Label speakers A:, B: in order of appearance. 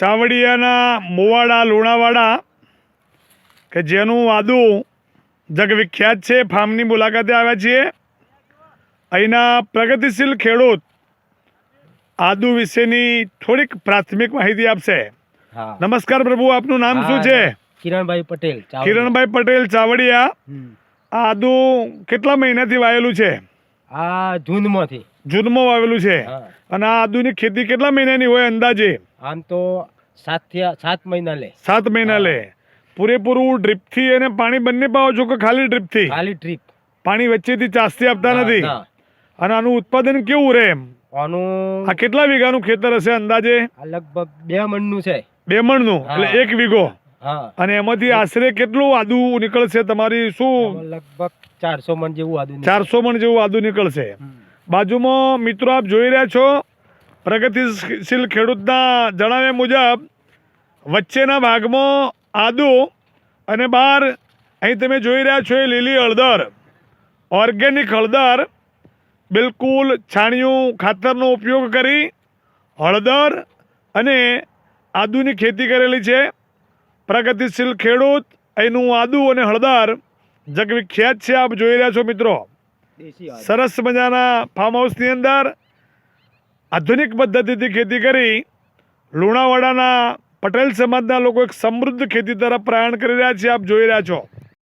A: ચાવડિયાના મોવાડા લુણાવાડા કે જેનું આદુ જગવિખ્યાત છે ફાર્મની મુલાકાતે આવ્યા છીએ. અહીંના પ્રગતિશીલ ખેડૂત આદુ વિશેની થોડીક પ્રાથમિક માહિતી આપશે. નમસ્કાર પ્રભુ આપનું નામ શું છે?
B: કિરણભાઈ પટેલ
A: કિરણભાઈ પટેલ ચાવડિયા. આદુ કેટલા મહિનાથી વાયેલું છે?
B: આ જૂનમાંથી.
A: જૂનમાં વાવેલું છે? અને આ આદુની ખેતી કેટલા મહિનાની હોય અંદાજે?
B: આમ તો સાતથી સાત મહિના લે.
A: સાત મહિના લે. પૂરેપૂરું ડ્રીપથી અને પાણી બંને પાવો છો કે ખાલી ડ્રીપથી?
B: ખાલી ડ્રીપ.
A: પાણી વચ્ચેથી ચાસથી આપતા નથી? અને આનું ઉત્પાદન કેવું રહે એમ?
B: આનું
A: આ કેટલા વીઘાનું ખેતર હશે અંદાજે?
B: લગભગ બે મણનું છે.
A: બે મણનું? એટલે એક વીઘો? અને એમાંથી આશરે કેટલું આદુ નીકળશે? તમારી શું?
B: લગભગ ચારસો મણ જેવું આદુ
A: ચારસો મણ જેવું આદુ નીકળશે. બાજુમાં મિત્રો આપ જોઈ રહ્યા છો પ્રગતિશીલ ખેડૂતના જણાવ્યા મુજબ વચ્ચેના ભાગમાં આદુ અને બહાર અહીં તમે જોઈ રહ્યા છો એ લીલી હળદર. ઓર્ગેનિક હળદર બિલકુલ છાણિયું ખાતરનો ઉપયોગ કરી હળદર અને આદુની ખેતી કરેલી છે. પ્રગતિશીલ ખેડૂત અહીંનું આદુ અને હળદર જગવિખ્યાત છે આપ જોઈ રહ્યા છો મિત્રો. સરસ મજાના ફાર્મ હાઉસની અંદર આધુનિક પદ્ધતિથી ખેતી કરી લુણાવાડાના પટેલ સમાજના લોકો એક સમૃદ્ધ ખેતી તરફ પ્રયાણ કરી રહ્યા છે આપ જોઈ રહ્યા છો.